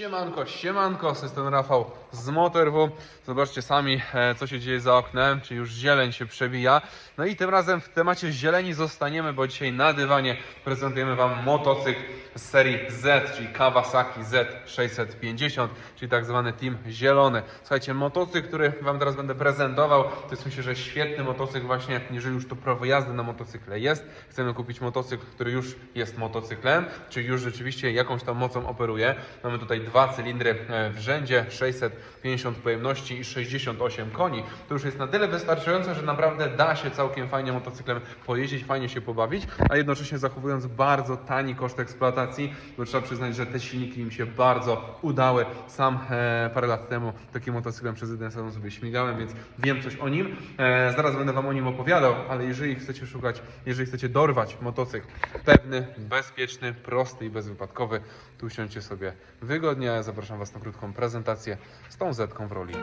Siemanko, siemanko, ten Rafał z Motorwu. Zobaczcie sami, e, co się dzieje za oknem, czy już zieleń się przebija. No i tym razem w temacie zieleni zostaniemy, bo dzisiaj na dywanie prezentujemy Wam motocykl z serii Z, czyli Kawasaki Z650, czyli tak zwany Team Zielony. Słuchajcie, motocykl, który Wam teraz będę prezentował, to jest myślę, że świetny motocykl właśnie, jeżeli już to prawo jazdy na motocykle jest. Chcemy kupić motocykl, który już jest motocyklem, czyli już rzeczywiście jakąś tam mocą operuje. Mamy tutaj dwa cylindry e, w rzędzie, 650 pojemności i 68 koni. To już jest na tyle wystarczające, że naprawdę da się całkiem fajnie motocyklem pojeździć, fajnie się pobawić, a jednocześnie zachowując bardzo tani koszt eksploatacji, bo trzeba przyznać, że te silniki im się bardzo udały. Sam e, parę lat temu takim motocyklem przez jeden salon sobie śmigałem, więc wiem coś o nim. E, zaraz będę Wam o nim opowiadał, ale jeżeli chcecie szukać, jeżeli chcecie dorwać motocykl pewny, bezpieczny, prosty i bezwypadkowy, tu usiądźcie sobie wygodnie. A ja Zapraszam Was na krótką prezentację z tą zetką w roli.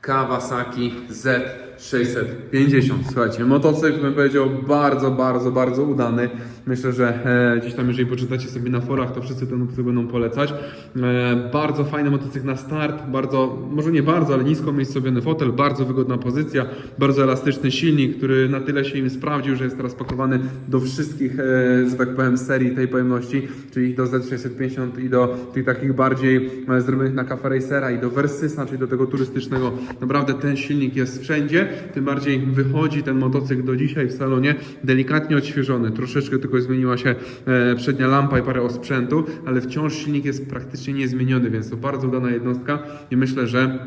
Kawasaki Z650. Słuchajcie, motocykl bym powiedział bardzo, bardzo, bardzo udany. Myślę, że e, gdzieś tam, jeżeli poczytacie sobie na forach, to wszyscy ten motocykl będą polecać. E, bardzo fajny motocykl na start, bardzo, może nie bardzo, ale nisko umiejscowiony fotel, bardzo wygodna pozycja, bardzo elastyczny silnik, który na tyle się im sprawdził, że jest teraz pakowany do wszystkich, e, że tak powiem, serii tej pojemności, czyli do Z650 i do tych takich bardziej e, zrobionych na Cafe Racera i do Versysa, czyli do tego turystycznego. Naprawdę ten silnik jest wszędzie, tym bardziej wychodzi ten motocykl do dzisiaj w salonie delikatnie odświeżony. Troszeczkę tylko zmieniła się e, przednia lampa i parę osprzętu, ale wciąż silnik jest praktycznie niezmieniony, więc to bardzo udana jednostka i myślę, że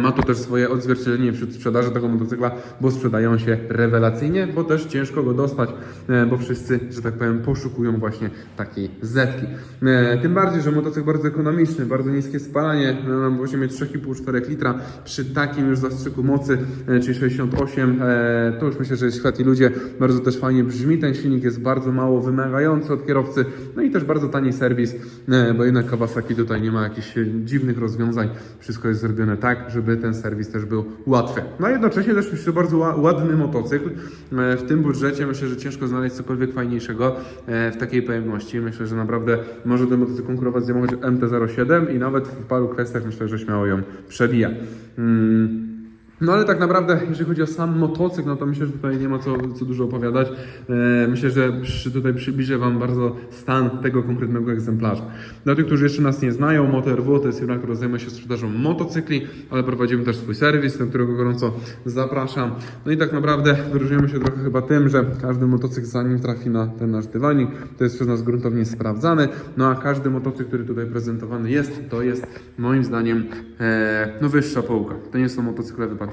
Ma to też swoje odzwierciedlenie wśród sprzedaży tego motocykla, bo sprzedają się rewelacyjnie, bo też ciężko go dostać, e, bo wszyscy, że tak powiem, poszukują właśnie takiej zetki. E, Tym bardziej, że motocykl bardzo ekonomiczny, bardzo niskie spalanie, na poziomie 3,5-4 litra, przy takim już zastrzyku mocy, e, czyli 68, e, to już myślę, że światli ludzie, bardzo też fajnie brzmi ten silnik, jest bardzo mało wymagający od kierowcy, no i też bardzo tani serwis, e, bo jednak Kawasaki tutaj nie ma jakichś e, dziwnych rozwiązań, wszystko jest zrobione tak, żeby ten serwis też był łatwy. No a jednocześnie też myślę, bardzo ła- ładny motocykl. E, W tym budżecie myślę, że ciężko znaleźć cokolwiek fajniejszego e, w takiej pojemności. Myślę, że naprawdę może ten motocykl konkurować z Yamaha MT-07 i nawet w paru kwestiach myślę, że śmiało ją przebija. Mm. No ale tak naprawdę, jeżeli chodzi o sam motocykl, no to myślę, że tutaj nie ma co, co dużo opowiadać. E, myślę, że przy, tutaj przybliżę Wam bardzo stan tego konkretnego egzemplarza. Dla tych, którzy jeszcze nas nie znają, MotoRW to jest firma, która zajmuje się sprzedażą motocykli, ale prowadzimy też swój serwis, do którego gorąco zapraszam. No i tak naprawdę wyróżniamy się trochę chyba tym, że każdy motocykl zanim trafi na ten nasz dywanik, to jest przez nas gruntownie sprawdzany, no a każdy motocykl, który tutaj prezentowany jest, to jest moim zdaniem e, no wyższa półka. To nie są motocykle wypadkowe,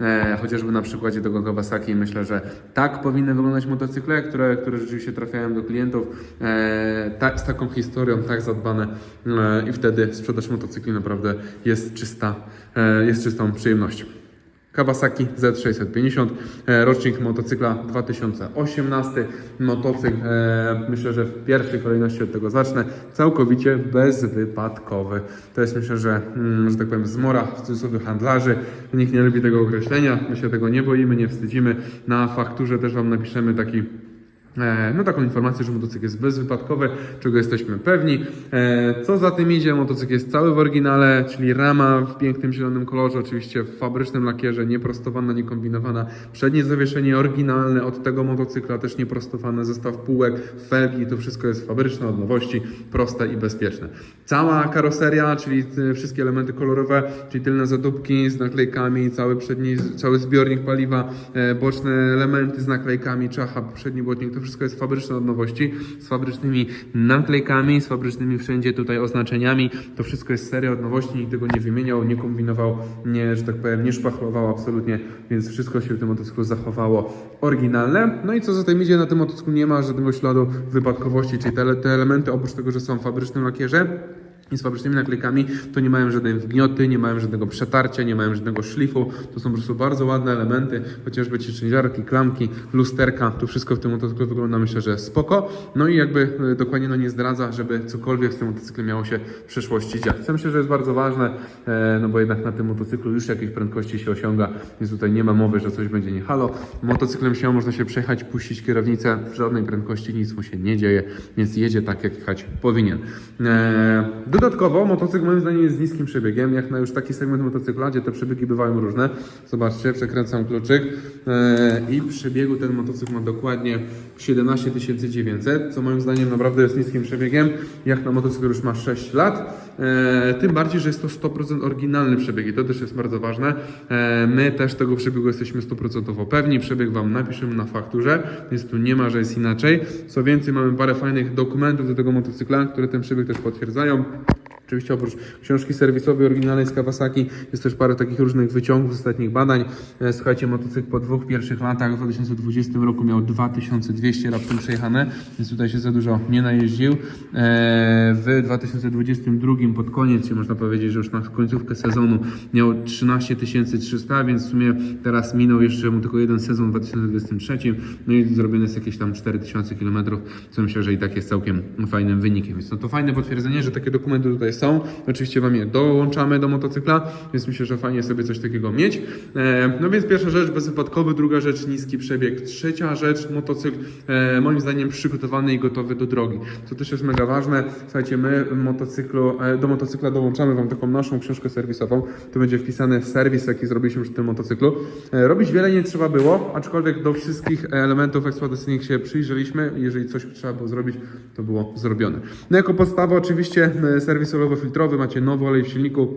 e, chociażby na przykładzie tego Kawasaki myślę, że tak powinny wyglądać motocykle, które, które rzeczywiście trafiają do klientów tak, z taką historią, tak zadbane e, i wtedy sprzedaż motocykli naprawdę jest czysta, jest czystą przyjemnością. Kawasaki Z650, e, rocznik motocykla 2018. Motocykl, e, myślę, że w pierwszej kolejności od tego zacznę, całkowicie bezwypadkowy. To jest myślę, że, mm, że tak powiem, zmora w cudzysłowie handlarzy. Nikt nie lubi tego określenia, my się tego nie boimy, nie wstydzimy. Na fakturze też Wam napiszemy taki No taką informację, że motocykl jest bezwypadkowy, czego jesteśmy pewni. E, Co za tym idzie, motocykl jest cały w oryginale, czyli rama w pięknym zielonym kolorze, oczywiście w fabrycznym lakierze, nieprostowana, niekombinowana. Przednie zawieszenie oryginalne od tego motocykla, też nieprostowane, zestaw półek, felgi, to wszystko jest fabryczne, od nowości, proste i bezpieczne. Cała karoseria, czyli wszystkie elementy kolorowe, czyli tylne zadupki z naklejkami, cały przedni, cały zbiornik paliwa, e, boczne elementy z naklejkami, czacha, przedni błotnik, to wszystko jest fabryczne od nowości, z fabrycznymi naklejkami, z fabrycznymi wszędzie tutaj oznaczeniami. To wszystko jest seria od nowości, nikt tego nie wymieniał, nie kombinował, nie, że tak powiem, nie szpachlował absolutnie, więc wszystko się w tym motocyklu zachowało oryginalne. No i co za tym idzie, na tym motocyklu nie ma żadnego śladu wypadkowości, czyli te, te elementy oprócz tego, że są w fabrycznym lakierze, i z fabrycznymi naklejkami to nie mają żadnej wgnioty, nie mają żadnego przetarcia, nie mają żadnego szlifu. To są po prostu bardzo ładne elementy, chociażby ciężarki, klamki, lusterka, to wszystko w tym motocyklu wygląda myślę, że spoko. No i jakby e, dokładnie no nie zdradza, żeby cokolwiek z tym motocyklem miało się w przyszłości dziać. Co myślę, że jest bardzo ważne, e, no bo jednak na tym motocyklu już jakieś prędkości się osiąga, więc tutaj nie ma mowy, że coś będzie nie halo. Motocyklem się można się przejechać, puścić kierownicę w żadnej prędkości, nic mu się nie dzieje, więc jedzie tak, jak jechać powinien. E, dodatkowo motocykl moim zdaniem jest z niskim przebiegiem, jak na już taki segment motocykla, gdzie te przebiegi bywają różne. Zobaczcie, przekręcam kluczyk e, i przebiegu ten motocykl ma dokładnie 17 900, co moim zdaniem naprawdę jest niskim przebiegiem, jak na motocykl już ma 6 lat. E, tym bardziej, że jest to 100% oryginalny przebieg i to też jest bardzo ważne. E, my też tego przebiegu jesteśmy 100% pewni, przebieg Wam napiszemy na fakturze, więc tu nie ma, że jest inaczej. Co więcej, mamy parę fajnych dokumentów do tego motocykla, które ten przebieg też potwierdzają. Oczywiście oprócz książki serwisowej oryginalnej z Kawasaki jest też parę takich różnych wyciągów z ostatnich badań. E, Słuchajcie, motocykl po dwóch pierwszych latach w 2020 roku miał 2200 raptem przejechane, więc tutaj się za dużo nie najeździł. E, W 2022 pod koniec, można powiedzieć, że już na końcówkę sezonu miał 13 300, więc w sumie teraz minął jeszcze mu tylko jeden sezon w 2023, no i zrobione jest jakieś tam 4000 km, co myślę, że i tak jest całkiem fajnym wynikiem. Więc no to fajne potwierdzenie, że takie dokumenty tutaj są. Oczywiście Wam je dołączamy do motocykla, więc myślę, że fajnie sobie coś takiego mieć. E, No więc pierwsza rzecz bezwypadkowy, druga rzecz niski przebieg, trzecia rzecz motocykl e, moim zdaniem przygotowany i gotowy do drogi. Co też jest mega ważne, słuchajcie, my motocyklu, e, do motocykla dołączamy Wam taką naszą książkę serwisową. Tu będzie wpisany serwis, jaki zrobiliśmy przy tym motocyklu. Robić wiele nie trzeba było, aczkolwiek do wszystkich elementów eksploatacyjnych się przyjrzeliśmy. Jeżeli coś trzeba było zrobić, to było zrobione. No jako podstawa oczywiście serwis olewowo-filtrowy, macie nowy olej w silniku,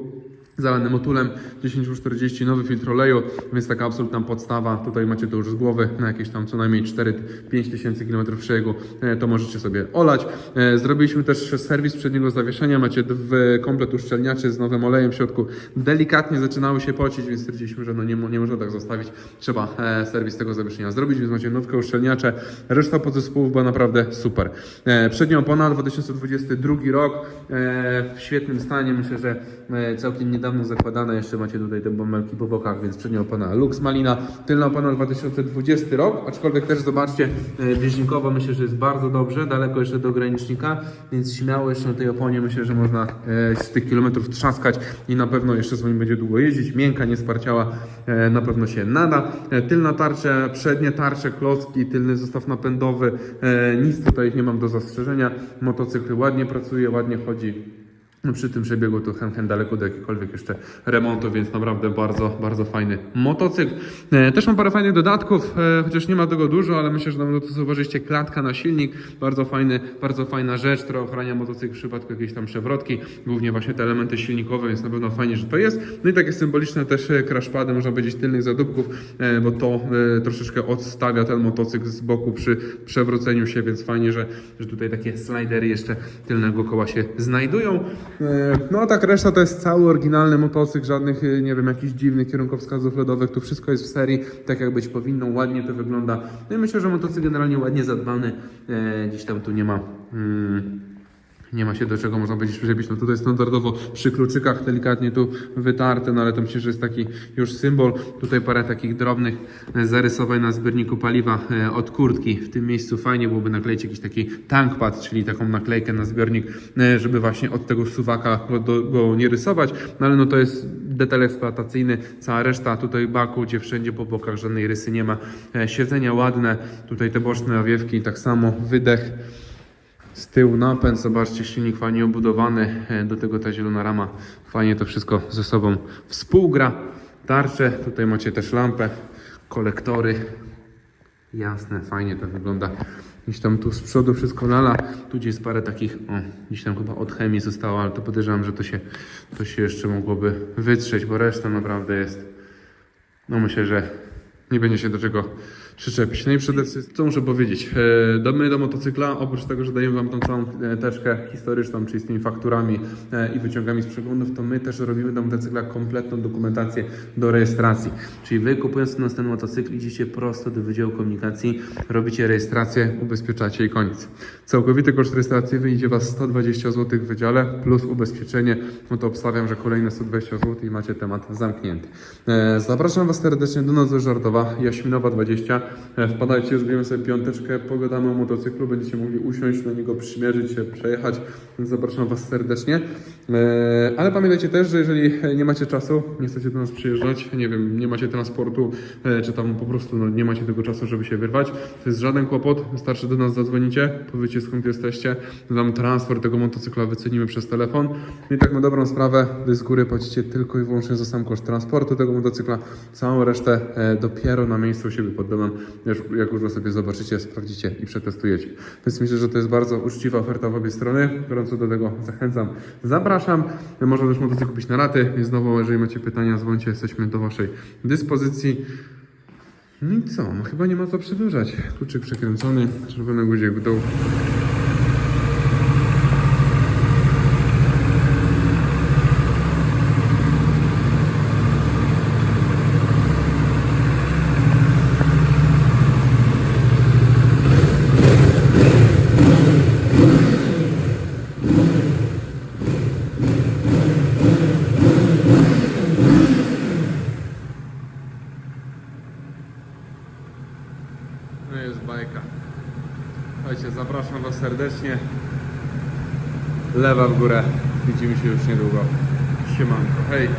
zalany motulem 1040 nowy filtr oleju, więc taka absolutna podstawa. Tutaj macie to już z głowy na jakieś tam co najmniej 4-5 tysięcy km przebiegu, e, to możecie sobie olać. E, Zrobiliśmy też serwis przedniego zawieszenia, macie komplet uszczelniaczy z nowym olejem w środku. Delikatnie zaczynały się pocić, więc stwierdziliśmy, że no nie, nie można tak zostawić. Trzeba e, serwis tego zawieszenia zrobić, więc macie nowkę uszczelniacze. Reszta podzespołów była naprawdę super. Przednia opona 2022 rok w świetnym stanie. Myślę, że całkiem niedawno zakładane. Jeszcze macie tutaj te bąbelki po bokach, więc przednia opona Lux Malina. Tylna opona 2020 rok, aczkolwiek też zobaczcie, e, bieżnikowo myślę, że jest bardzo dobrze. Daleko jeszcze do ogranicznika, więc śmiało jeszcze na tej oponie myślę, że można e, z tych kilometrów trzaskać i na pewno jeszcze z nim będzie długo jeździć. Miękka, niesparciała, e, na pewno się nada. E, Tylna tarcze, przednie tarcze, klocki, tylny zestaw napędowy. E, Nic tutaj nie mam do zastrzeżenia. Motocykl ładnie pracuje, ładnie chodzi. No przy tym przebiegu to chętnie daleko do jakiegokolwiek jeszcze remontu, więc naprawdę bardzo, bardzo fajny motocykl. E, też mam parę fajnych dodatków, e, chociaż nie ma tego dużo, ale myślę, że na pewno to zauważyliście klatkę na silnik. Bardzo fajny, bardzo fajna rzecz, która ochrania motocykl w przypadku jakiejś tam przewrotki, głównie właśnie te elementy silnikowe, więc na pewno fajnie, że to jest. No i takie symboliczne też e, crashpady, można powiedzieć, tylnych zadupków, bo to troszeczkę odstawia ten motocykl z boku przy przewróceniu się, więc fajnie, że, że tutaj takie slidery jeszcze tylnego koła się znajdują. E, No tak reszta to jest cały oryginalny motocykl, żadnych, e, nie wiem, jakichś dziwnych kierunkowskazów lodowych, tu wszystko jest w serii, tak jak być powinno, ładnie to wygląda. No i myślę, że motocykl generalnie ładnie zadbany, e, gdzieś tam tu nie ma... Mm, nie ma się do czego można powiedzieć przyczepić. No tutaj standardowo przy kluczykach delikatnie tu wytarte, no ale to myślę, że jest taki już symbol. Tutaj parę takich drobnych zarysowań na zbiorniku paliwa e, od kurtki. W tym miejscu fajnie byłoby nakleić jakiś taki tankpad, czyli taką naklejkę na zbiornik, e, żeby właśnie od tego suwaka go, go nie rysować. No ale no to jest detal eksploatacyjny. Cała reszta tutaj baku, gdzie wszędzie po bokach żadnej rysy nie ma. E, Siedzenia ładne, tutaj te boczne owiewki, tak samo wydech. Z tyłu napęd, zobaczcie, silnik fajnie obudowany, e, do tego ta zielona rama, fajnie to wszystko ze sobą współgra. Tarcze, tutaj macie też lampę, kolektory, jasne, fajnie to wygląda. Gdzieś tam tu z przodu wszystko lala, tu gdzieś jest parę takich, o, gdzieś tam chyba od chemii zostało, ale to podejrzewam, że to się, to się jeszcze mogłoby wytrzeć, bo reszta naprawdę jest, no myślę, że nie będzie się do czego przyczepić. No i przede wszystkim, co muszę powiedzieć, e, do, do motocykla, oprócz tego, że dajemy Wam tą całą e, teczkę historyczną, czyli z tymi fakturami e, i wyciągami z przeglądów, to my też robimy do motocykla kompletną dokumentację do rejestracji. Czyli Wy kupując nas ten motocykl, idziecie prosto do Wydziału Komunikacji, robicie rejestrację, ubezpieczacie i koniec. Całkowity koszt rejestracji wyjdzie Was 120 zł w wydziale, plus ubezpieczenie, no to obstawiam, że kolejne 120 zł i macie temat zamknięty. Zapraszam Was serdecznie do nas do Żartowa, Jaśminowa 20. E, wpadajcie, zrobimy sobie piąteczkę, pogadamy o motocyklu, będziecie mogli usiąść na niego, przymierzyć się, przejechać, zapraszam Was serdecznie. E, ale pamiętajcie też, że jeżeli nie macie czasu, nie chcecie do nas przyjeżdżać, nie wiem, nie macie transportu, e, czy tam po prostu no, nie macie tego czasu, żeby się wyrwać, to jest żaden kłopot, wystarczy do nas zadzwonicie, powiecie skąd jesteście, wam transport tego motocykla wycenimy przez telefon. I tak na dobrą sprawę, wy z góry płacicie tylko i wyłącznie za sam koszt transportu tego motocykla, całą resztę dopiero na miejscu u siebie pod domem, jak już sobie zobaczycie, sprawdzicie i przetestujecie. Więc myślę, że to jest bardzo uczciwa oferta w obie strony, gorąco do tego zachęcam, zapraszam, można też motocykl kupić na raty, więc znowu, jeżeli macie pytania, dzwońcie, jesteśmy do waszej dyspozycji. No i co? No chyba nie ma co przedłużać. Kluczyk przekręcony, czerwony guzik w dół. No jest bajka. Słuchajcie, zapraszam Was serdecznie. Lewa w górę. Widzimy się już niedługo. Siemanko. Hej.